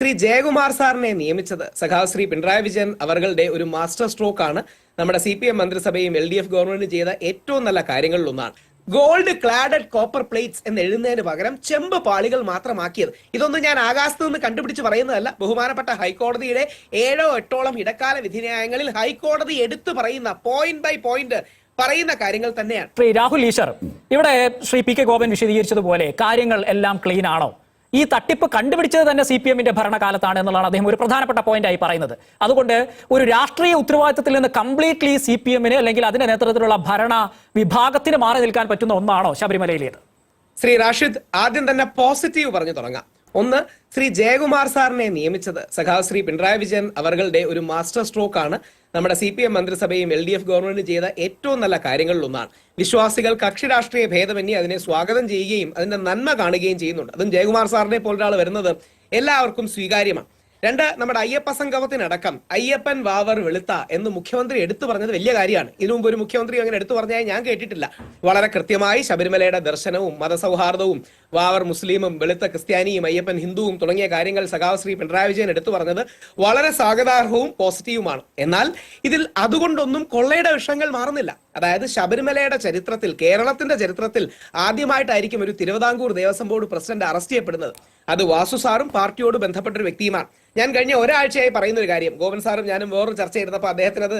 ശ്രീ ജയകുമാർ സാറിനെ നിയമിച്ചത് സഖാവ് ശ്രീ പിണറായി വിജയൻ അവരുടെ ഒരു മാസ്റ്റർ സ്ട്രോക്ക് ആണ്. നമ്മുടെ സി പി എം മന്ത്രിസഭയും എൽ ഡി എഫ് ഗവൺമെന്റും ചെയ്ത ഏറ്റവും നല്ല കാര്യങ്ങളിൽ ഒന്നാണ്. ഗോൾഡ് ക്ലാഡഡ് കോപ്പർ പ്ലേറ്റ്സ് എന്ന് എഴുതുന്നതിന് പകരം ചെമ്പ് പാളികൾ മാത്രമാക്കിയത്. ഇതൊന്നും ഞാൻ ആകാശത്ത് നിന്ന് കണ്ടുപിടിച്ച് പറയുന്നതല്ല. ബഹുമാനപ്പെട്ട ഹൈക്കോടതിയുടെ ഏഴോ എട്ടോളം ഇടക്കാല വിധിന്യായങ്ങളിൽ ഹൈക്കോടതി എടുത്തു പറയുന്ന പോയിന്റ് ബൈ പോയിന്റ് പറയുന്ന കാര്യങ്ങൾ തന്നെയാണ്. ശ്രീ രാഹുൽ ഈശ്വർ ഇവിടെ ശ്രീ പി കെ ഗോപൻ വിശദീകരിച്ചതുപോലെ കാര്യങ്ങൾ എല്ലാം ക്ലീൻ ആണോ? ഈ തട്ടിപ്പ് കണ്ടുപിടിച്ചത് തന്നെ സി പി എമ്മിന്റെ ഭരണകാലത്താണ് എന്നുള്ളതാണ് അദ്ദേഹം ഒരു പ്രധാനപ്പെട്ട പോയിന്റായി പറയുന്നത്. അതുകൊണ്ട് ഒരു രാഷ്ട്രീയ ഉത്തരവാദിത്തത്തിൽ നിന്ന് കംപ്ലീറ്റ്ലി സി പി എമ്മിന് അല്ലെങ്കിൽ അതിന്റെ നേതൃത്വത്തിലുള്ള ഭരണ വിഭാഗത്തിന് മാറി നിൽക്കാൻ പറ്റുന്ന ഒന്നാണോ ശബരിമലയിലേത്? ശ്രീ റാഷിദ് ആദ്യം തന്നെ പോസിറ്റീവ് പറഞ്ഞു തുടങ്ങാം. ഒന്ന് ശ്രീ ജയകുമാർ സാറിനെ നിയമിച്ചത്. സഖാവ് ശ്രീ പിണറായി വിജയൻ അവരുടെ ഒരു മാസ്റ്റർ സ്ട്രോക്ക് ആണ് നമ്മുടെ സി പി എം മന്ത്രിസഭയും എൽ ഡി എഫ് ഗവൺമെന്റും ചെയ്ത ഏറ്റവും നല്ല കാര്യങ്ങളിൽ ഒന്നാണ്. വിശ്വാസികൾ കക്ഷി രാഷ്ട്രീയ ഭേദമന്യേ അതിനെ സ്വാഗതം ചെയ്യുകയും അതിന്റെ നന്മ കാണുകയും ചെയ്യുന്നുണ്ട്. അതും ജയകുമാർ സാറിനെ പോലൊരാൾ വരുന്നത് എല്ലാവർക്കും സ്വീകാര്യമാണ്. രണ്ട് നമ്മുടെ അയ്യപ്പ സംഗമത്തിനടക്കം അയ്യപ്പൻ വാവർ വെളുത്ത എന്ന് മുഖ്യമന്ത്രി എടുത്തു പറഞ്ഞത് വലിയ കാര്യമാണ്. ഇതിനു മുമ്പ് ഒരു മുഖ്യമന്ത്രി അങ്ങനെ എടുത്തു പറഞ്ഞാൽ ഞാൻ കേട്ടിട്ടില്ല. വളരെ കൃത്യമായി ശബരിമലയുടെ ദർശനവും മതസൗഹാർദ്ദവും വാവർ മുസ്ലിമും വെളുത്ത ക്രിസ്ത്യാനിയും അയ്യപ്പൻ ഹിന്ദുവും തുടങ്ങിയ കാര്യങ്ങൾ സഖാവ് ശ്രീ പിണറായി വിജയൻ എടുത്തു പറഞ്ഞത് വളരെ സ്വാഗതാർഹവും പോസിറ്റീവുമാണ്. എന്നാൽ ഇതിൽ അതുകൊണ്ടൊന്നും കൊള്ളയുടെ വിഷയങ്ങൾ മാറുന്നില്ല. അതായത് ശബരിമലയുടെ ചരിത്രത്തിൽ കേരളത്തിന്റെ ചരിത്രത്തിൽ ആദ്യമായിട്ടായിരിക്കും ഒരു Thiruvithamkoor Devaswom board president arrest ചെയ്യപ്പെടുന്നത്. അത് വാസു സാറും പാർട്ടിയോട് ബന്ധപ്പെട്ട ഒരു വ്യക്തിയുമാണ്. ഞാൻ കഴിഞ്ഞ ഒരാഴ്ചയായി പറയുന്ന ഒരു കാര്യം. ഗോവൻ സാറും ഞാനും വേറൊരു ചർച്ച ചെയ്തപ്പോൾ അദ്ദേഹത്തിന് അത്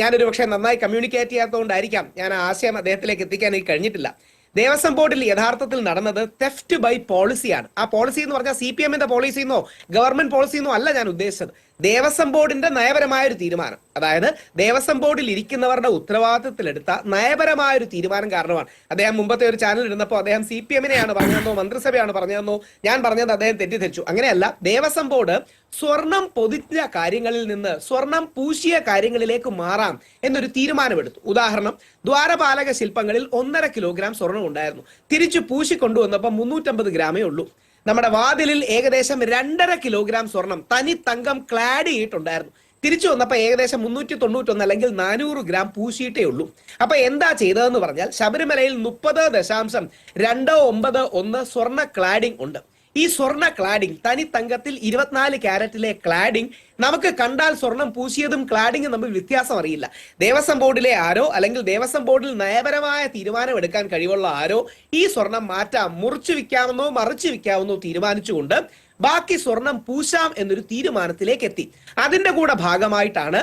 ഞാനൊരു പക്ഷേ നന്നായി കമ്മ്യൂണിക്കേറ്റ് ചെയ്യാത്തതുകൊണ്ടായിരിക്കാം ഞാൻ ആശയം അദ്ദേഹത്തിലേക്ക് എത്തിക്കാൻ എനിക്ക് കഴിഞ്ഞിട്ടില്ല. ദേവസ്വം ബോർഡിൽ യഥാർത്ഥത്തിൽ നടന്നത് തെഫ്റ്റ് ബൈ പോളിസിയാണ് ആ പോളിസി എന്ന് പറഞ്ഞാൽ സി പി എമ്മിന്റെ പോളിസിന്നോ ഗവൺമെന്റ് പോളിസിന്നോ അല്ല ഞാൻ ഉദ്ദേശിച്ചത്. ദേവസ്വം ബോർഡിന്റെ നയപരമായ ഒരു തീരുമാനം. അതായത് ദേവസ്വം ബോർഡിൽ ഇരിക്കുന്നവരുടെ ഉത്തരവാദിത്തത്തിലെടുത്ത നയപരമായ ഒരു തീരുമാനം കാരണമാണ്. അദ്ദേഹം മുമ്പത്തെ ഒരു ചാനൽ ഇരുന്നപ്പോൾ അദ്ദേഹം സി പി എമ്മിനെയാണ് പറഞ്ഞതെന്നോ മന്ത്രിസഭയാണ് പറഞ്ഞതെന്നോ ഞാൻ പറഞ്ഞത് അദ്ദേഹം തെറ്റിദ്ധരിച്ചു. അങ്ങനെയല്ല ദേവസ്വം ബോർഡ് സ്വർണം പൊതിഞ്ഞ കാര്യങ്ങളിൽ നിന്ന് സ്വർണം പൂശിയ കാര്യങ്ങളിലേക്ക് മാറാം എന്നൊരു തീരുമാനമെടുത്തു. ഉദാഹരണം ദ്വാരപാലക ശില്പങ്ങളിൽ ഒന്നര കിലോഗ്രാം സ്വർണം ഉണ്ടായിരുന്നു. തിരിച്ചു പൂശിക്കൊണ്ടുവന്നപ്പോൾ മുന്നൂറ്റമ്പത് ഗ്രാമേ ഉള്ളൂ. നമ്മുടെ വാതിലിൽ ഏകദേശം രണ്ടര കിലോഗ്രാം സ്വർണം തനി തങ്കം ക്ലാഡ് ചെയ്തിട്ടുണ്ടായിരുന്നു തിരിച്ചു വന്നപ്പോൾ ഏകദേശം മുന്നൂറ്റി തൊണ്ണൂറ്റൊന്ന് അല്ലെങ്കിൽ നാനൂറ് ഗ്രാം പൂശിയിട്ടേ ഉള്ളൂ. അപ്പൊ എന്താ ചെയ്തതെന്ന് പറഞ്ഞാൽ ശബരിമലയിൽ മുപ്പത് ദശാംശം രണ്ട് ഒമ്പത് ഒന്ന് സ്വർണ ക്ലാഡിംഗ് ഉണ്ട്. ഈ സ്വർണ ക്ലാഡിംഗ് തനി തങ്കത്തിൽ ഇരുപത്തിനാല് ക്യാരറ്റിലെ ക്ലാഡിംഗ് നമുക്ക് കണ്ടാൽ സ്വർണം പൂശിയതും ക്ലാഡിംഗും തമ്മിൽ വ്യത്യാസം അറിയില്ല. ദേവസ്വം ബോർഡിലെ ആരോ അല്ലെങ്കിൽ ദേവസ്വം ബോർഡിൽ നയപരമായ തീരുമാനം എടുക്കാൻ കഴിവുള്ള ആരോ ഈ സ്വർണം മാറ്റാം മുറിച്ചു വിൽക്കാമെന്നോ മറിച്ചു വിൽക്കാമെന്നോ തീരുമാനിച്ചുകൊണ്ട് ബാക്കി സ്വർണം പൂശാം എന്നൊരു തീരുമാനത്തിലേക്ക് എത്തി. അതിന്റെ കൂടെ ഭാഗമായിട്ടാണ്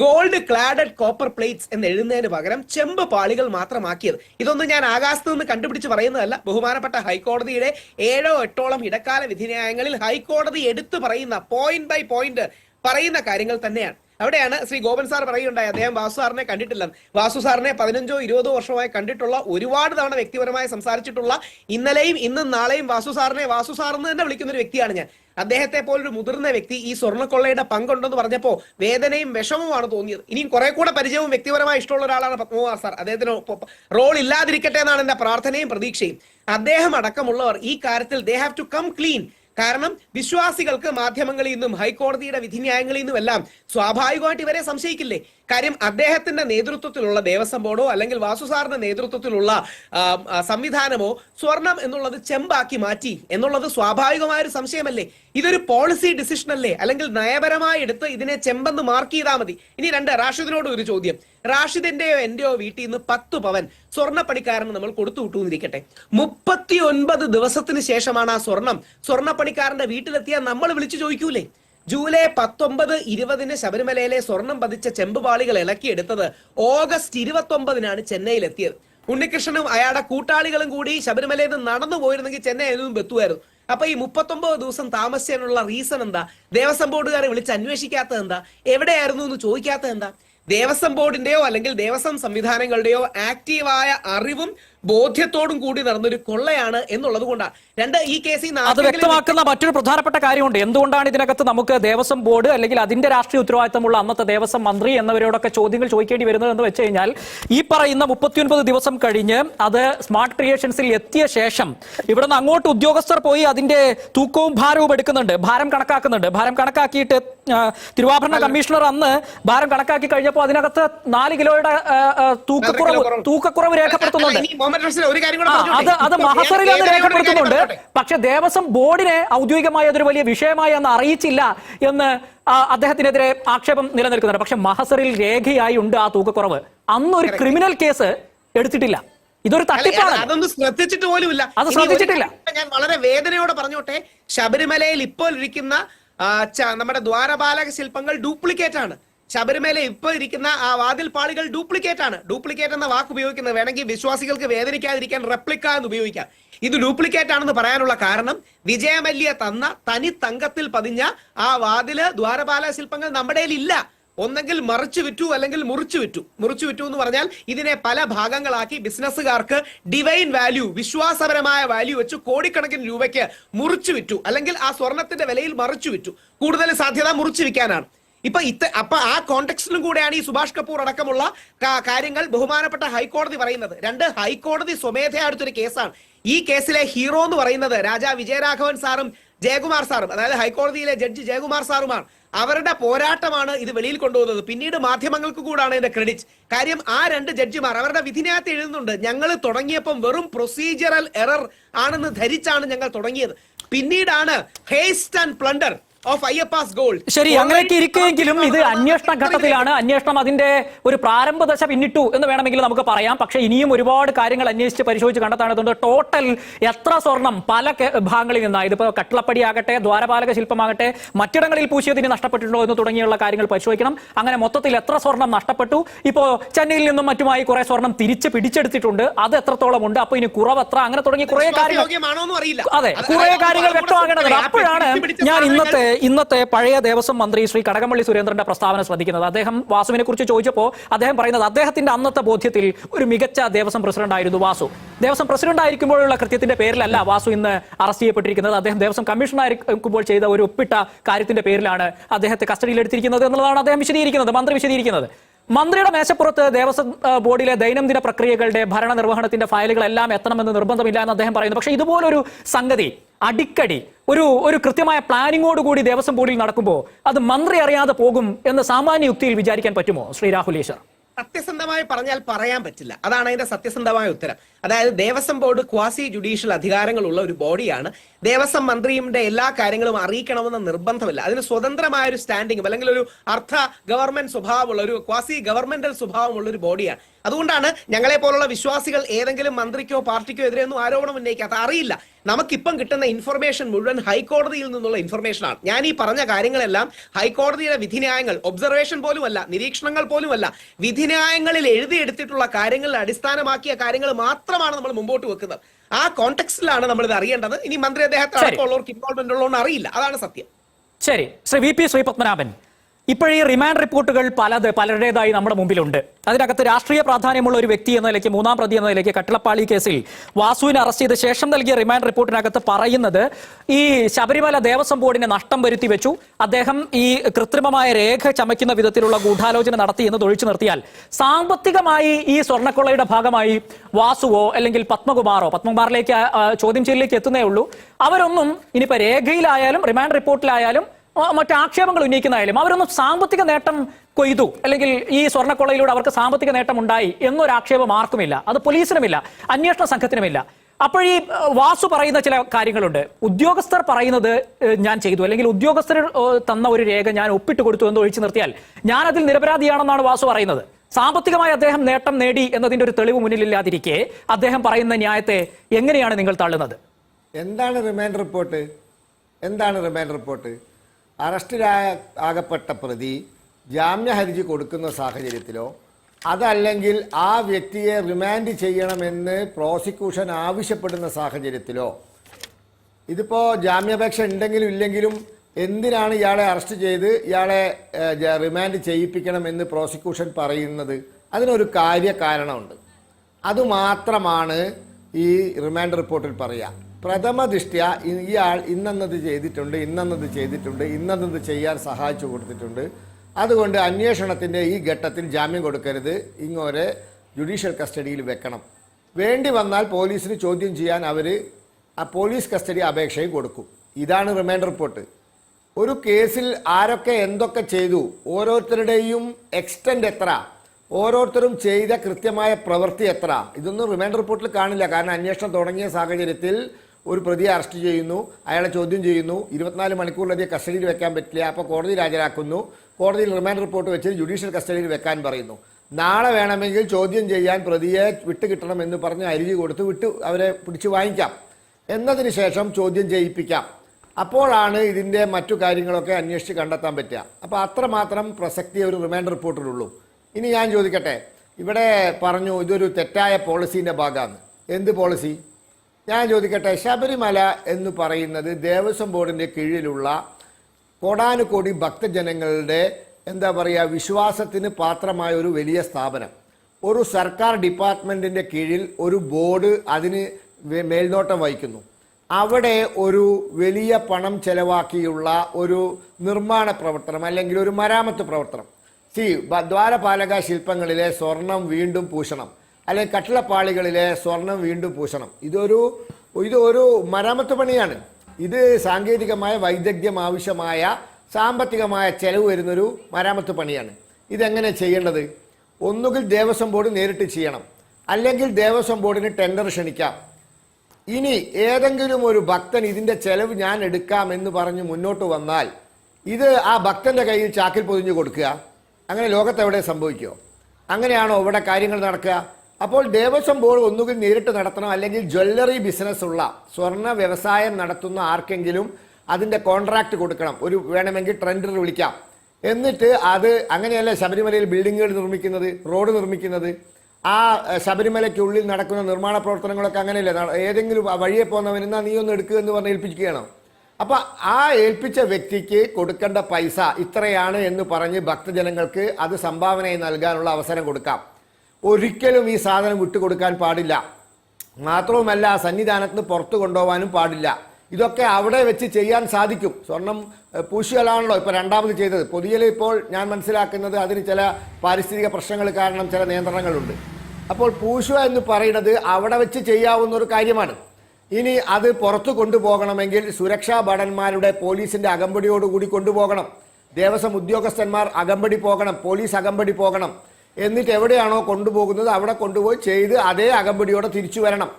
ഗോൾഡ് ക്ലാഡഡ് കോപ്പർ പ്ലേറ്റ്സ് എന്ന് എഴുതുന്നതിന് പകരം ചെമ്പ് പാളികൾ മാത്രമാക്കിയത്. ഇതൊന്നും ഞാൻ ആകാശത്ത് നിന്ന് കണ്ടുപിടിച്ച് പറയുന്നതല്ല. ബഹുമാനപ്പെട്ട ഹൈക്കോടതിയുടെ ഏഴോ എട്ടോളം ഇടക്കാല വിധിന്യായങ്ങളിൽ ഹൈക്കോടതി എടുത്തു പറയുന്ന പോയിന്റ് ബൈ പോയിന്റ് പറയുന്ന കാര്യങ്ങൾ തന്നെയാണ്. അവിടെയാണ് ശ്രീ ഗോപൻ സാർ പറയുണ്ടായി അദ്ദേഹം വാസു സാറിനെ കണ്ടിട്ടില്ല. വാസു സാറിനെ പതിനഞ്ചോ ഇരുപതോ വർഷമായി കണ്ടിട്ടുള്ള ഒരുപാട് തവണ വ്യക്തിപരമായി സംസാരിച്ചിട്ടുള്ള ഇന്നലെയും ഇന്നും നാളെയും വാസു സാറിനെ വാസു സാർ എന്ന് തന്നെ വിളിക്കുന്ന ഒരു വ്യക്തിയാണ് ഞാൻ. അദ്ദേഹത്തെ പോലൊരു മുതിർന്ന വ്യക്തി ഈ സ്വർണക്കൊള്ളയുടെ പങ്കുണ്ടെന്ന് പറഞ്ഞപ്പോൾ വേദനയും വിഷമവുമാണ് തോന്നിയത്. ഇനിയും കുറെ കൂടെ പരിചയവും വ്യക്തിപരമായി ഇഷ്ടമുള്ള ഒരാളാണ് പത്മകുമാർ സാർ. അദ്ദേഹത്തിന് റോൾ ഇല്ലാതിരിക്കട്ടെ എന്നാണ് എന്റെ പ്രാർത്ഥനയും പ്രതീക്ഷയും. അദ്ദേഹം അടക്കമുള്ളവർ ഈ കാര്യത്തിൽ they have to come clean കാരണം വിശ്വാസികൾക്ക് മാധ്യമങ്ങളിൽ നിന്നും ഹൈക്കോടതിയുടെ വിധിന്യായങ്ങളിൽ നിന്നും എല്ലാം സ്വാഭാവികമായിട്ട് ഇവരെ സംശയിക്കില്ലേ? കാര്യം അദ്ദേഹത്തിന്റെ നേതൃത്വത്തിലുള്ള ദേവസ്വം ബോർഡോ അല്ലെങ്കിൽ വാസുസാറിന്റെ നേതൃത്വത്തിലുള്ള സംവിധാനമോ സ്വർണം എന്നുള്ളത് ചെമ്പാക്കി മാറ്റി എന്നുള്ളത് സ്വാഭാവികമായ ഒരു സംശയമല്ലേ? ഇതൊരു പോളിസി ഡിസിഷൻ അല്ലേ? അല്ലെങ്കിൽ നയപരമായി എടുത്ത് ഇതിനെ ചെമ്പെന്ന് മാർക്ക് ചെയ്താൽ മതി. ഇനി രണ്ട് റാഷിദിനോട് ഒരു ചോദ്യം. റാഷിദിന്റെയോ എന്റെയോ വീട്ടിൽ നിന്ന് പത്ത് പവൻ സ്വർണപ്പണിക്കാരന് നമ്മൾ കൊടുത്തു വിട്ടുന്നിരിക്കട്ടെ മുപ്പത്തി ഒൻപത് ദിവസത്തിന് ശേഷമാണ് ആ സ്വർണം. സ്വർണപ്പണിക്കാരന്റെ വീട്ടിലെത്തിയാൽ നമ്മൾ വിളിച്ചു ചോദിക്കൂലേ? ജൂലൈ പത്തൊമ്പത് ഇരുപതിന് ശബരിമലയിലെ സ്വർണം പതിച്ച ചെമ്പുപാളികൾ ഇളക്കിയെടുത്തത് ഓഗസ്റ്റ് ഇരുപത്തി ഒമ്പതിനാണ് ചെന്നൈയിൽ എത്തിയത് ഉണ്ണികൃഷ്ണനും അയാളുടെ കൂട്ടാളികളും കൂടി ശബരിമലയിൽ നിന്ന് നടന്നു പോയിരുന്നെങ്കിൽ ചെന്നൈ എന്നും എത്തുമായിരുന്നു അപ്പൊ ഈ മുപ്പത്തൊമ്പത് ദിവസം താമസിക്കാനുള്ള റീസൺ എന്താ? ദേവസ്വം ബോർഡുകാരെ വിളിച്ച് അന്വേഷിക്കാത്തത് എന്താ? എവിടെയായിരുന്നു എന്ന് ചോദിക്കാത്തത് എന്താ? ദേവസ്വം ബോർഡിന്റെയോ അല്ലെങ്കിൽ ദേവസ്വം സംവിധാനങ്ങളുടെയോ ആക്റ്റീവായ അറിവും ബോധ്യത്തോടും കൂടി നടന്നൊരു കൊള്ളയാണ് എന്നുള്ളത് കൊണ്ടാണ് രണ്ട് ഈ കേസിൽ അത് വ്യക്തമാക്കുന്ന മറ്റൊരു പ്രധാനപ്പെട്ട കാര്യമുണ്ട്. എന്തുകൊണ്ടാണ് ഇതിനകത്ത് നമുക്ക് ദേവസ്വം ബോർഡ് അല്ലെങ്കിൽ അതിന്റെ രാഷ്ട്രീയ ഉത്തരവാദിത്തമുള്ള അന്നത്തെ ദേവസ്വം മന്ത്രി എന്നവരോടൊക്കെ ചോദ്യങ്ങൾ ചോദിക്കേണ്ടി വരുന്നത് എന്ന് വെച്ച് കഴിഞ്ഞാൽ ഈ പറയുന്ന മുപ്പത്തിയൊൻപത് ദിവസം കഴിഞ്ഞ് അത് സ്മാർട്ട് ക്രിയേഷൻസിൽ എത്തിയ ശേഷം ഇവിടെ നിന്ന് അങ്ങോട്ട് ഉദ്യോഗസ്ഥർ പോയി അതിന്റെ തൂക്കവും ഭാരവും എടുക്കുന്നുണ്ട്. ഭാരം കണക്കാക്കുന്നുണ്ട്. ഭാരം കണക്കാക്കിയിട്ട് തിരുവാഭരണ കമ്മീഷണർ അന്ന് ഭാരം കണക്കാക്കി കഴിഞ്ഞപ്പോൾ അതിനകത്ത് നാല് കിലോയുടെ തൂക്കക്കുറവ് തൂക്കക്കുറവ് രേഖപ്പെടുത്തുന്നുണ്ട്. അത് അത് മഹസറിൽ കാര്യം രേഖപ്പെടുത്തുന്നുണ്ട്. പക്ഷെ ദേവസ്വം ബോർഡിനെ ഔദ്യോഗികമായി അതൊരു വലിയ വിഷയമായി അന്ന് അറിയിച്ചില്ല എന്ന് അദ്ദേഹത്തിനെതിരെ ആക്ഷേപം നിലനിൽക്കുന്നുണ്ട്. പക്ഷെ മഹസറിൽ രേഖയായി ഉണ്ട് ആ തൂക്കക്കുറവ്. അന്ന് ഒരു ക്രിമിനൽ കേസ് എടുത്തിട്ടില്ല. ഇതൊരു തട്ടിപ്പാണ് അതൊന്നും ശ്രദ്ധിച്ചിട്ട് പോലുമില്ല. അത് ശ്രദ്ധിച്ചിട്ടില്ല. ഞാൻ വളരെ വേദനയോടെ പറഞ്ഞോട്ടെ. ശബരിമലയിൽ ഇപ്പോൾ ഇരിക്കുന്ന നമ്മുടെ ദ്വാരപാലക ശില്പങ്ങൾ ഡ്യൂപ്ലിക്കേറ്റ് ആണ് ശബരിമല ഇപ്പൊ ഇരിക്കുന്ന ആ വാതിൽ പാളികൾ ഡ്യൂപ്ലിക്കേറ്റ് ആണ്. ഡ്യൂപ്ലിക്കേറ്റ് എന്ന വാക്ക് ഉപയോഗിക്കുന്നത് വേണമെങ്കിൽ വിശ്വാസികൾക്ക് വേദനിക്കാതിരിക്കാൻ റെപ്ലിക്ക എന്ന് ഉപയോഗിക്കാം. ഇത് ഡ്യൂപ്ലിക്കേറ്റ് ആണെന്ന് പറയാനുള്ള കാരണം വിജയമല്യ തന്ന തനി തങ്കത്തിൽ പതിഞ്ഞ ആ വാതിൽ ദ്വാരപാല ശില്പങ്ങൾ നമ്മുടെ ഇല്ല ഒന്നെങ്കിൽ മറിച്ചു വിറ്റു അല്ലെങ്കിൽ മുറിച്ചു വിറ്റു. മുറിച്ചു വിറ്റു എന്ന് പറഞ്ഞാൽ ഇതിനെ പല ഭാഗങ്ങളാക്കി ബിസിനസ്സുകാർക്ക് ഡിവൈൻ വാല്യൂ വിശ്വാസപരമായ വാല്യൂ വെച്ച് കോടിക്കണക്കിന് രൂപയ്ക്ക് മുറിച്ചു വിറ്റു. അല്ലെങ്കിൽ ആ സ്വർണത്തിന്റെ വിലയിൽ മറിച്ചു വിറ്റു. കൂടുതൽ സാധ്യത മുറിച്ചു വിൽക്കാനാണ്. ഇപ്പൊ ഇത്ത അപ്പൊ ആ കോണ്ടെക്സ്റ്റിലും കൂടെയാണ് ഈ സുഭാഷ് കപൂർ അടക്കമുള്ള കാര്യങ്ങൾ ബഹുമാനപ്പെട്ട ഹൈക്കോടതി പറയുന്നത്. രണ്ട് ഹൈക്കോടതി സ്വമേധയാ എടുത്തൊരു കേസാണ്. ഈ കേസിലെ ഹീറോ എന്ന് പറയുന്നത് രാജാ വിജയരാഘവൻ സാറും ജയകുമാർ സാറും അതായത് ഹൈക്കോടതിയിലെ ജഡ്ജ് ജയകുമാർ സാറുമാണ്. അവരുടെ പോരാട്ടമാണ് ഇത് വെളിയിൽ കൊണ്ടുപോകുന്നത് പിന്നീട് മാധ്യമങ്ങൾക്ക് കൂടാണ് ഇതിന്റെ ക്രെഡിറ്റ് കാര്യം ആ രണ്ട് ജഡ്ജിമാർ അവരുടെ വിധിനകത്ത് എഴുതുന്നുണ്ട് ഞങ്ങൾ തുടങ്ങിയപ്പം വെറും പ്രൊസീജിയറൽ എറർ ആണെന്ന് ധരിച്ചാണ് ഞങ്ങൾ തുടങ്ങിയത്. പിന്നീടാണ് ഹേസ്റ്റ് ആൻഡ് പ്ലണ്ടർ ശരി അങ്ങനെയൊക്കെ ഇരിക്കെങ്കിലും ഇത് അന്വേഷണ ഘട്ടത്തിലാണ്. അന്വേഷണം അതിന്റെ ഒരു പ്രാരംഭ ദശ പിന്നിട്ടു എന്ന് വേണമെങ്കിൽ നമുക്ക് പറയാം. പക്ഷെ ഇനിയും ഒരുപാട് കാര്യങ്ങൾ അന്വേഷിച്ച് പരിശോധിച്ച് കണ്ടെത്താനതുകൊണ്ട് ടോട്ടൽ എത്ര സ്വർണം പല ഭാഗങ്ങളിൽ നിന്നാണ് ഇതിപ്പോ കട്ടിളപ്പടി ആകട്ടെ ദ്വാരപാലക ശില്പമാകട്ടെ മറ്റിടങ്ങളിൽ പൂശിയതിന് നഷ്ടപ്പെട്ടിട്ടുണ്ടോ എന്ന് തുടങ്ങിയുള്ള കാര്യങ്ങൾ പരിശോധിക്കണം. അങ്ങനെ മൊത്തത്തിൽ എത്ര സ്വർണം നഷ്ടപ്പെട്ടു? ഇപ്പോ ചെന്നൈയിൽ നിന്നും മറ്റുമായി കുറെ സ്വർണം തിരിച്ച് പിടിച്ചെടുത്തിട്ടുണ്ട്. അത് എത്രത്തോളം ഉണ്ട്? അപ്പൊ ഇനി കുറവ് എത്ര? അങ്ങനെ തുടങ്ങി കുറെ കാര്യങ്ങൾ അതെ കുറെ കാര്യങ്ങൾ വ്യക്തമാകേണ്ടത് അപ്പോഴാണ് ഞാൻ ഇന്നത്തെ ഇന്നത്തെ പഴയ ദേവസ്വം മന്ത്രി ശ്രീ കടകംപള്ളി സുരേന്ദ്രന്റെ പ്രസ്താവന ശ്രദ്ധിക്കുന്നത്. അദ്ദേഹം വാസുവിനെ കുറിച്ച് ചോദിച്ചപ്പോൾ അദ്ദേഹം പറയുന്നത് അദ്ദേഹത്തിന്റെ അന്നത്തെ ബോധ്യത്തിൽ ഒരു മികച്ച ദേവസ്വം പ്രസിഡന്റ് ആയിരുന്നു വാസു. ദേവസ്വം പ്രസിഡന്റ് ആയിരിക്കുമ്പോഴുള്ള കൃത്യത്തിന്റെ പേരിലല്ല വാസു ഇന്ന് അറസ്റ്റ് ചെയ്യപ്പെട്ടിരിക്കുന്നത്. അദ്ദേഹം ദേവസ്വം കമ്മീഷണറായിരിക്കുമ്പോൾ ചെയ്ത ഒരു ഒപ്പിട്ട കാര്യത്തിന്റെ പേരിലാണ് അദ്ദേഹത്തെ കസ്റ്റഡിയിൽ എടുത്തിരിക്കുന്നത് എന്നുള്ളതാണ് അദ്ദേഹം വിശദീകരിക്കുന്നത് മന്ത്രി വിശദീകരിക്കുന്നത്. മന്ത്രിയുടെ മേശപ്പുറത്ത് ദേവസ്വം ബോർഡിലെ ദൈനംദിന പ്രക്രിയകളുടെ ഭരണ നിർവഹണത്തിന്റെ ഫയലുകളെല്ലാം എത്തണമെന്ന് നിർബന്ധമില്ല എന്ന് അദ്ദേഹം പറയുന്നു. പക്ഷേ ഇതുപോലൊരു സംഗതി അടിക്കടി ഒരു ഒരു കൃത്യമായ പ്ലാനിങ്ങോട് കൂടി ദേവസ്വം ബോർഡിൽ നടക്കുമ്പോൾ അത് മന്ത്രി അറിയാതെ പോകും എന്ന് സാമാന്യ യുക്തിയിൽ വിചാരിക്കാൻ പറ്റുമോ ശ്രീ രാഹുൽ ഈശ്വർ? സത്യസന്ധമായി പറഞ്ഞാൽ പറയാൻ പറ്റില്ല. അതാണ് അതിന്റെ സത്യസന്ധമായ ഉത്തരം. അതായത് ദേവസ്വം ബോർഡ് ക്വാസി ജുഡീഷ്യൽ അധികാരങ്ങളുള്ള ഒരു ബോഡിയാണ്. ദേവസ്വം മന്ത്രിയുടെ എല്ലാ കാര്യങ്ങളും അറിയിക്കണമെന്ന് നിർബന്ധമില്ല. അതിന് സ്വതന്ത്രമായ ഒരു സ്റ്റാൻഡിംഗ് അല്ലെങ്കിൽ ഒരു അർത്ഥ ഗവൺമെന്റ് സ്വഭാവമുള്ള ഒരു ക്വാസി ഗവൺമെന്റൽ സ്വഭാവമുള്ള ഒരു ബോഡിയാണ് അതുകൊണ്ടാണ് ഞങ്ങളെ പോലുള്ള വിശ്വാസികൾ ഏതെങ്കിലും മന്ത്രിക്കോ പാർട്ടിക്കോ എതിരെ ഒന്നും ആരോപണം ഉന്നയിക്കാത്ത. അറിയില്ല. നമുക്കിപ്പം കിട്ടുന്ന ഇൻഫർമേഷൻ മുഴുവൻ ഹൈക്കോടതിയിൽ നിന്നുള്ള ഇൻഫർമേഷൻ ആണ്. ഞാൻ ഈ പറഞ്ഞ കാര്യങ്ങളെല്ലാം ഹൈക്കോടതിയുടെ വിധിന്യായങ്ങൾ ഒബ്സർവേഷൻ പോലുമല്ല നിരീക്ഷണങ്ങൾ പോലുമല്ല വിധിന്യായങ്ങളിൽ എഴുതിയെടുത്തിട്ടുള്ള കാര്യങ്ങളിൽ അടിസ്ഥാനമാക്കിയ കാര്യങ്ങൾ മാത്രമാണ് നമ്മൾ മുമ്പോട്ട് വെക്കുന്നത്. ആ കോണ്ടെക്സ്റ്റിലാണ് നമ്മൾ ഇത് അറിയേണ്ടത്. ഇനി മന്ത്രി അദ്ദേഹത്തെ. അടക്കമുള്ളവർക്ക് ഇൻവോൾവ്മെന്റ് ഉള്ളതെന്ന് അറിയില്ല. അതാണ് സത്യം. ശരി. ശ്രീ വി പി ശ്രീപത്മനാഭൻ ഇപ്പോഴീ റിമാൻഡ് റിപ്പോർട്ടുകൾ പലത് പലരുടേതായി നമ്മുടെ മുമ്പിലുണ്ട്. അതിനകത്ത് രാഷ്ട്രീയ പ്രാധാന്യമുള്ള ഒരു വ്യക്തി എന്ന നിലയ്ക്ക് മൂന്നാം പ്രതി എന്ന നിലയ്ക്ക് കട്ടിളപ്പാളി കേസിൽ വാസുവിനെ അറസ്റ്റ് ചെയ്ത ശേഷം നൽകിയ റിമാൻഡ് റിപ്പോർട്ടിനകത്ത് പറയുന്നത് ഈ ശബരിമല ദേവസ്വം ബോർഡിനെ നഷ്ടം വരുത്തി വെച്ചു. അദ്ദേഹം ഈ കൃത്രിമമായ രേഖ ചമയ്ക്കുന്ന വിധത്തിലുള്ള ഗൂഢാലോചന നടത്തി എന്ന് തൊഴിച്ചു നിർത്തിയാൽ സാമ്പത്തികമായി ഈ സ്വർണക്കൊള്ളയുടെ ഭാഗമായി വാസുവോ അല്ലെങ്കിൽ പത്മകുമാറോ പത്മകുമാറിലേക്ക് ചോദ്യം ചെയ്യലിലേക്ക് എത്തുന്നേ ഉള്ളൂ. അവരൊന്നും ഇനിയിപ്പോ രേഖയിലായാലും റിമാൻഡ് റിപ്പോർട്ടിലായാലും മറ്റ് ആക്ഷേപങ്ങൾ ഉന്നയിക്കുന്നതായാലും അവരൊന്നും സാമ്പത്തിക നേട്ടം കൊയ്തു. അല്ലെങ്കിൽ ഈ സ്വർണക്കൊള്ളയിലൂടെ അവർക്ക് സാമ്പത്തിക നേട്ടം ഉണ്ടായി എന്നൊരു ആക്ഷേപം ആർക്കുമില്ല. അത് പോലീസിനുമില്ല. അന്വേഷണ സംഘത്തിനുമില്ല. അപ്പോഴീ വാസു പറയുന്ന ചില കാര്യങ്ങളുണ്ട്. ഉദ്യോഗസ്ഥർ പറയുന്നത് ഞാൻ ചെയ്തു. അല്ലെങ്കിൽ ഉദ്യോഗസ്ഥർ തന്ന ഒരു രേഖ ഞാൻ ഒപ്പിട്ട് കൊടുത്തു എന്ന് ഒഴിച്ചു നിർത്തിയാൽ ഞാൻ അതിൽ നിരപരാധിയാണെന്നാണ് വാസു പറയുന്നത്. സാമ്പത്തികമായി അദ്ദേഹം നേട്ടം നേടി എന്നതിന്റെ ഒരു തെളിവ് മുന്നിലില്ലാതിരിക്കെ അദ്ദേഹം പറയുന്ന ന്യായത്തെ എങ്ങനെയാണ് നിങ്ങൾ തള്ളുന്നത്? എന്താണ് റിമാൻഡ് റിപ്പോർട്ട്? എന്താണ് റിമാൻഡ് റിപ്പോർട്ട്? അറസ്റ്റിലായ ആകപ്പെട്ട പ്രതി ജാമ്യ ഹർജി കൊടുക്കുന്ന സാഹചര്യത്തിലോ അതല്ലെങ്കിൽ ആ വ്യക്തിയെ റിമാൻഡ് ചെയ്യണമെന്ന് പ്രോസിക്യൂഷൻ ആവശ്യപ്പെടുന്ന സാഹചര്യത്തിലോ ഇതിപ്പോൾ ജാമ്യാപേക്ഷ ഉണ്ടെങ്കിലും ഇല്ലെങ്കിലും എന്തിനാണ് ഇയാളെ അറസ്റ്റ് ചെയ്ത് ഇയാളെ റിമാൻഡ് ചെയ്യിപ്പിക്കണം എന്ന് പ്രോസിക്യൂഷൻ പറയുന്നത്? അതിനൊരു കാര്യകാരണമുണ്ട്. അതുമാത്രമാണ് ഈ റിമാൻഡ് റിപ്പോർട്ടിൽ പറയുക പ്രഥമ ദൃഷ്ട്യ ഇയാൾ ഇന്നത് ചെയ്തിട്ടുണ്ട് ഇന്നത് ചെയ്തിട്ടുണ്ട് ഇന്നത് ചെയ്യാൻ സഹായിച്ചു കൊടുത്തിട്ടുണ്ട്. അതുകൊണ്ട് അന്വേഷണത്തിന്റെ ഈ ഘട്ടത്തിൽ ജാമ്യം കൊടുക്കരുത്. ഇങ്ങോരെ ജുഡീഷ്യൽ കസ്റ്റഡിയിൽ വെക്കണം. വേണ്ടി വന്നാൽ പോലീസിന് ചോദ്യം ചെയ്യാൻ അവർ ആ പോലീസ് കസ്റ്റഡി അപേക്ഷയും കൊടുക്കും. ഇതാണ് റിമാൻഡ് റിപ്പോർട്ട്. ഒരു കേസിൽ ആരൊക്കെ എന്തൊക്കെ ചെയ്തു ഓരോരുത്തരുടെയും എക്സ്റ്റന്റ് എത്ര ഓരോരുത്തരും ചെയ്ത കൃത്യമായ പ്രവൃത്തി എത്ര ഇതൊന്നും റിമാൻഡ് റിപ്പോർട്ടിൽ കാണില്ല. കാരണം അന്വേഷണം തുടങ്ങിയ സാഹചര്യത്തിൽ ഒരു പ്രതിയെ അറസ്റ്റ് ചെയ്യുന്നു. അയാളെ ചോദ്യം ചെയ്യുന്നു. ഇരുപത്തിനാല് മണിക്കൂറിലധികം കസ്റ്റഡിയിൽ വെക്കാൻ പറ്റില്ല. അപ്പോൾ കോടതിയിൽ ഹാജരാക്കുന്നു. കോടതിയിൽ റിമാൻഡ് റിപ്പോർട്ട് വെച്ച് ജുഡീഷ്യൽ കസ്റ്റഡിയിൽ വെക്കാൻ പറയുന്നു. നാളെ വേണമെങ്കിൽ ചോദ്യം ചെയ്യാൻ പ്രതിയെ വിട്ടുകിട്ടണം എന്ന് പറഞ്ഞ് അരികി കൊടുത്ത് വിട്ട് അവരെ പിടിച്ചു വാങ്ങിക്കാം. എന്നതിന് ശേഷം ചോദ്യം ചെയ്യിപ്പിക്കാം. അപ്പോഴാണ് ഇതിന്റെ മറ്റു കാര്യങ്ങളൊക്കെ അന്വേഷിച്ച് കണ്ടെത്താൻ പറ്റുക. അപ്പോൾ അത്രമാത്രം പ്രസക്തി ഒരു റിമാൻഡ് റിപ്പോർട്ടിലുള്ളൂ. ഇനി ഞാൻ ചോദിക്കട്ടെ. ഇവിടെ പറഞ്ഞു ഇതൊരു തെറ്റായ പോളിസീന്റെ ഭാഗമാണ്. എന്ത് പോളിസി? ഞാൻ ചോദിക്കട്ടെ ശബരിമല എന്ന് പറയുന്നത് ദേവസ്വം ബോർഡിന്റെ കീഴിലുള്ള കോടാനുകോടി ഭക്തജനങ്ങളുടെ എന്താ പറയുക വിശ്വാസത്തിന് പാത്രമായ ഒരു വലിയ സ്ഥാപനം. ഒരു സർക്കാർ ഡിപ്പാർട്ട്മെന്റിന്റെ കീഴിൽ ഒരു ബോർഡ് അതിന് മേൽനോട്ടം വഹിക്കുന്നു. അവിടെ ഒരു വലിയ പണം ചെലവാക്കിയുള്ള ഒരു നിർമ്മാണ പ്രവർത്തനം അല്ലെങ്കിൽ ഒരു മരാമത്ത് പ്രവർത്തനം. സി ദ്വാരപാലക ശില്പങ്ങളിലെ സ്വർണം വീണ്ടും പൂശണം. അല്ലെങ്കിൽ കട്ടിളപ്പാളികളിലെ സ്വർണം വീണ്ടും പൂശണം. ഇതൊരു ഇതൊരു മരാമത്ത് പണിയാണ്. ഇത് സാങ്കേതികമായ വൈദഗ്ധ്യം ആവശ്യമായ സാമ്പത്തികമായ ചെലവ് വരുന്നൊരു മരാമത്ത് പണിയാണ്. ഇതെങ്ങനെ ചെയ്യേണ്ടത്? ഒന്നുകിൽ ദേവസ്വം ബോർഡ് നേരിട്ട് ചെയ്യണം. അല്ലെങ്കിൽ ദേവസ്വം ബോർഡിന് ടെൻഡർ ക്ഷണിക്കാം. ഇനി ഏതെങ്കിലും ഒരു ഭക്തൻ ഇതിന്റെ ചെലവ് ഞാൻ എടുക്കാം എന്ന് പറഞ്ഞ് മുന്നോട്ട് വന്നാൽ ഇത് ആ ഭക്തന്റെ കയ്യിൽ ചാക്കിൽ പൊതിഞ്ഞു കൊടുക്കുക. അങ്ങനെ ലോകത്തെവിടെ സംഭവിക്കുമോ അങ്ങനെയാണോ ഇവിടെ കാര്യങ്ങൾ നടക്കുക? അപ്പോൾ ദേവസ്വം ബോർഡ് ഒന്നുകിൽ നേരിട്ട് നടത്തണം അല്ലെങ്കിൽ ജ്വല്ലറി ബിസിനസ് ഉള്ള സ്വർണ വ്യവസായം നടത്തുന്ന ആർക്കെങ്കിലും അതിന്റെ കോൺട്രാക്ട് കൊടുക്കണം. ഒരു വേണമെങ്കിൽ ട്രെൻഡർ വിളിക്കാം. എന്നിട്ട് അത് അങ്ങനെയല്ല ശബരിമലയിൽ ബിൽഡിങ്ങുകൾ നിർമ്മിക്കുന്നത് റോഡ് നിർമ്മിക്കുന്നത്. ആ ശബരിമലയ്ക്കുള്ളിൽ നടക്കുന്ന നിർമ്മാണ പ്രവർത്തനങ്ങളൊക്കെ അങ്ങനെയല്ലേ? ഏതെങ്കിലും വഴിയെ പോകുന്നവൻ നീ ഒന്ന് എടുക്കുക എന്ന് പറഞ്ഞ് ഏൽപ്പിക്കുകയാണോ? അപ്പോൾ ആ ഏൽപ്പിച്ച വ്യക്തിക്ക് കൊടുക്കേണ്ട പൈസ ഇത്രയാണ് എന്ന് പറഞ്ഞ് ഭക്തജനങ്ങൾക്ക് അത് സംഭാവനയായി നൽകാനുള്ള അവസരം കൊടുക്കാം. ഒരിക്കലും ഈ സാധനം വിട്ടുകൊടുക്കാൻ പാടില്ല. മാത്രവുമല്ല സന്നിധാനത്തിന് പുറത്തു കൊണ്ടുപോകാനും പാടില്ല. ഇതൊക്കെ അവിടെ വെച്ച് ചെയ്യാൻ സാധിക്കും. സ്വർണം പൂശികളാണല്ലോ പൂശിയലാണല്ലോ ഇപ്പൊ രണ്ടാമത് ചെയ്തത്. പൊതിയൽ ഇപ്പോൾ ഞാൻ മനസ്സിലാക്കുന്നത് അതിന് ചില പാരിസ്ഥിതിക പ്രശ്നങ്ങൾ കാരണം ചില നിയന്ത്രണങ്ങളുണ്ട്. അപ്പോൾ പൂശുക എന്ന് പറയുന്നത് അവിടെ വെച്ച് ചെയ്യാവുന്ന ഒരു കാര്യമാണ്. ഇനി അത് പുറത്തു കൊണ്ടുപോകണമെങ്കിൽ സുരക്ഷാ ഭടന്മാരുടെ പോലീസിന്റെ അകമ്പടിയോടുകൂടി കൊണ്ടുപോകണം. ദേവസ്വം ഉദ്യോഗസ്ഥന്മാർ അകമ്പടി പോകണം പോലീസ് അകമ്പടി പോകണം. എന്നിട്ട് എവിടെയാണോ കൊണ്ടുപോകുന്നത് അവിടെ കൊണ്ടുപോയി ചെയ്ത് അതേ അകമ്പടിയോടെ തിരിച്ചു വരണം.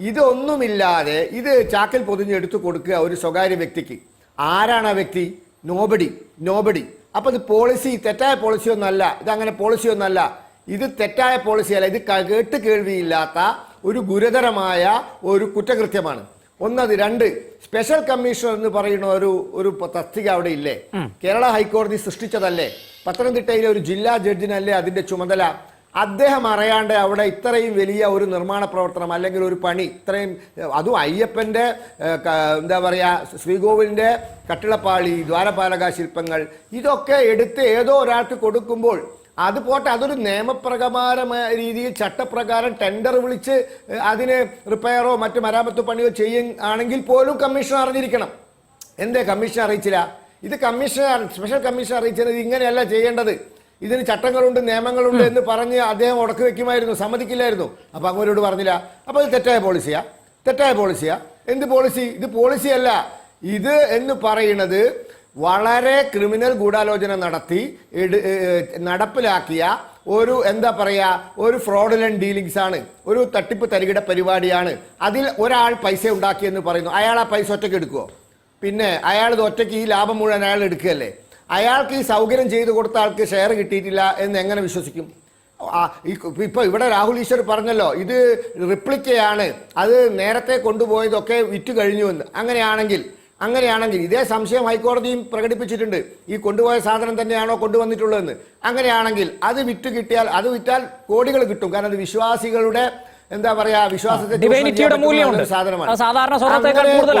ഇതൊന്നുമില്ലാതെ ഇത് ചാക്കിൽ പൊതിഞ്ഞ് എടുത്തു കൊടുക്കുക ഒരു സ്വകാര്യ വ്യക്തിക്ക്. ആരാണ് ആ വ്യക്തി? നോബടി നോബടി അപ്പോൾ ഇത് പോളിസി തെറ്റായ പോളിസി ഒന്നല്ല. ഇതങ്ങനെ പോളിസി ഒന്നല്ല. ഇത് തെറ്റായ പോളിസിയല്ല ഇത് കേട്ട് കേൾവിയില്ലാത്ത ഒരു ഗുരുതരമായ ഒരു കുറ്റകൃത്യമാണ്. ഒന്നത് രണ്ട്. സ്പെഷ്യൽ കമ്മീഷണർ എന്ന് പറയുന്ന ഒരു ഒരു തസ്തിക അവിടെ ഇല്ലേ? കേരള ഹൈക്കോടതി സൃഷ്ടിച്ചതല്ലേ? പത്തനംതിട്ടയിലെ ഒരു ജില്ലാ ജഡ്ജിനല്ലേ അതിന്റെ ചുമതല? അദ്ദേഹം അറിയാണ്ട് അവിടെ ഇത്രയും വലിയ ഒരു നിർമ്മാണ പ്രവർത്തനം അല്ലെങ്കിൽ ഒരു പണി ഇത്രയും അതും അയ്യപ്പന്റെ എന്താ പറയാ ശ്രീകോവിലിന്റെ കട്ടിളപ്പാളി ദ്വാരപാലക ശില്പങ്ങൾ ഇതൊക്കെ എടുത്ത് ഏതോ ഒരാൾക്ക് കൊടുക്കുമ്പോൾ അത് പോട്ടെ അതൊരു നിയമപ്രകാരമായ രീതിയിൽ ചട്ടപ്രകാരം ടെൻഡർ വിളിച്ച് അതിന് റിപ്പയറോ മറ്റു മരാമത്ത് പണിയോ ചെയ്യും ആണെങ്കിൽ പോലും കമ്മീഷൻ അറിഞ്ഞിരിക്കണം. എന്തേ കമ്മീഷൻ അറിയിച്ചില്ല? ഇത് കമ്മീഷൻ സ്പെഷ്യൽ കമ്മീഷൻ അറിയിച്ചത് ഇത് ഇങ്ങനെയല്ല ചെയ്യേണ്ടത്. ഇതിന് ചട്ടങ്ങളുണ്ട് നിയമങ്ങളുണ്ട് എന്ന് പറഞ്ഞ് അദ്ദേഹം ഉടക്ക് വെക്കുമായിരുന്നു സമ്മതിക്കില്ലായിരുന്നു. അപ്പോൾ അങ്ങോട്ട് പറഞ്ഞില്ല. അപ്പോൾ ഇത് തെറ്റായ പോളിസിയാ തെറ്റായ പോളിസിയാ എന്ത് പോളിസി ഇത് പോളിസിയല്ല ഇത് എന്ന് പറയുന്നത് വളരെ ക്രിമിനൽ ഗൂഢാലോചന നടത്തി നടപ്പിലാക്കിയ ഒരു എന്താ പറയുക ഒരു ഫ്രോഡുലൻ ഡീലിങ്സ് ആണ് ഒരു തട്ടിപ്പ് തരികിട പരിപാടിയാണ്. അതിൽ ഒരാൾ പൈസ ഉണ്ടാക്കിയെന്ന് പറയുന്നു. അയാൾ ആ പൈസ ഒറ്റയ്ക്ക് എടുക്കുമോ പിന്നെ അയാൾ ഒറ്റയ്ക്ക് ഈ ലാഭം മുഴുവൻ അയാൾ എടുക്കുകയല്ലേ? അയാൾക്ക് ഈ സൗകര്യം ചെയ്തു കൊടുത്ത ആൾക്ക് ഷെയർ കിട്ടിയിട്ടില്ല എന്ന് എങ്ങനെ വിശ്വസിക്കും? ഇപ്പൊ ഇവിടെ രാഹുൽ ഈശ്വർ പറഞ്ഞല്ലോ ഇത് റിപ്ലിക്കയാണ്. അത് നേരത്തെ കൊണ്ടുപോയതൊക്കെ വിറ്റ് കഴിഞ്ഞു എന്ന്. അങ്ങനെയാണെങ്കിൽ അങ്ങനെയാണെങ്കിൽ ഇതേ സംശയം ഹൈക്കോടതിയും പ്രകടിപ്പിച്ചിട്ടുണ്ട്. ഈ കൊണ്ടുപോയ സാധനം തന്നെയാണോ കൊണ്ടുവന്നിട്ടുള്ളതെന്ന്. അങ്ങനെയാണെങ്കിൽ അത് വിറ്റ് കിട്ടിയാൽ അത് വിറ്റാൽ കോടികൾ കിട്ടും. കാരണം അത് വിശ്വാസികളുടെ എന്താ പറയാ വിശ്വാസത്തെ. സാധനമാണ്.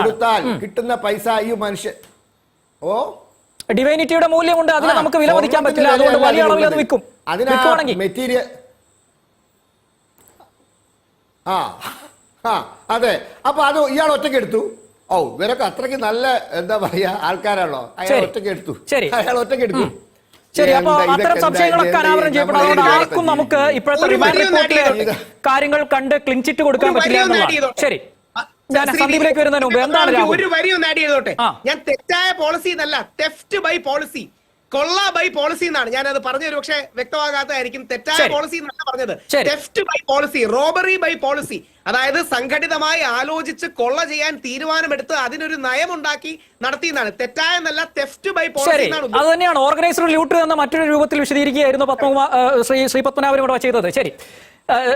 കൊടുത്താൽ കിട്ടുന്ന പൈസ ഈ മനുഷ്യൻ ഓ? ഡിവൈനിറ്റിയുടെ മൂല്യമുണ്ട്. അതിന് നമുക്ക് നമുക്ക് വിലമതിക്കാൻ പറ്റില്ല. അതുകൊണ്ട് വലിയ അളവിൽ അത്. വിൽക്കും. അതിനാണെങ്കിൽ മെറ്റീരിയൽ ആ ആ അതെ. അപ്പൊ അത് ഇയാൾ ഒറ്റയ്ക്ക് എടുത്തു. ഓ ഇവരൊക്കെ അത്രയ്ക്ക് നല്ല എന്താ പറയാ ആൾക്കാരാണോ അയാൾ ഒറ്റയ്ക്ക് എടുത്തു. ശരി. അയാൾ ഒറ്റയ്ക്ക് എടുത്തു. ശരി അപ്പൊ അത്തരം സംശയങ്ങളൊക്കെ അനാവരണം ചെയ്യപ്പെടും. അതുകൊണ്ട് ആർക്കും നമുക്ക് ഇപ്പോഴത്തെ റിമാൻഡ് റിപ്പോർട്ടിലെ കാര്യങ്ങൾ കണ്ട് ക്ലിൻചിറ്റ് കൊടുക്കാൻ പറ്റില്ല എന്നുള്ളതാണ്. ശരി. സന്ദീപിലേക്ക് വരുന്നതിന് മുമ്പ്. എന്താണ് ഒരു വരിയും വരി ഒന്ന് ആഡ് ചെയ്തോട്ടെ ഞാൻ തെറ്റായ പോളിസി എന്നല്ല തെഫ്റ്റ് ബൈ പോളിസി കൊള്ള ബൈ പോളിസി എന്നാണ്. ഞാൻ അത് പറഞ്ഞത് പക്ഷേ വ്യക്തമാകാത്തതായിരിക്കും. തെറ്റായ പോളിസി എന്നല്ല പറഞ്ഞത്. Theft theft by policy robbery by policy അതായത് സംഘടിതമായി ആലോചിച്ച് കൊള്ള ചെയ്യാൻ തീരുമാനമെടുത്ത് അതിനൊരു നയമുണ്ടാക്കി നടത്തിയെന്നാണ് തെറ്റായ എന്നല്ല തെഫ്റ്റ് ബൈ പോളിസി എന്നാണ് അത് തന്നെയാണ്. ഓർഗനൈസർ ലൂട്ട് എന്ന മറ്റൊരു രൂപത്തിൽ വിശദീകരിക്കുകയായിരുന്നു പത്മകുമാർ ശ്രീ ശ്രീ പത്മനാഭൻ ഇവിടെ ചെയ്തത്. ശരി.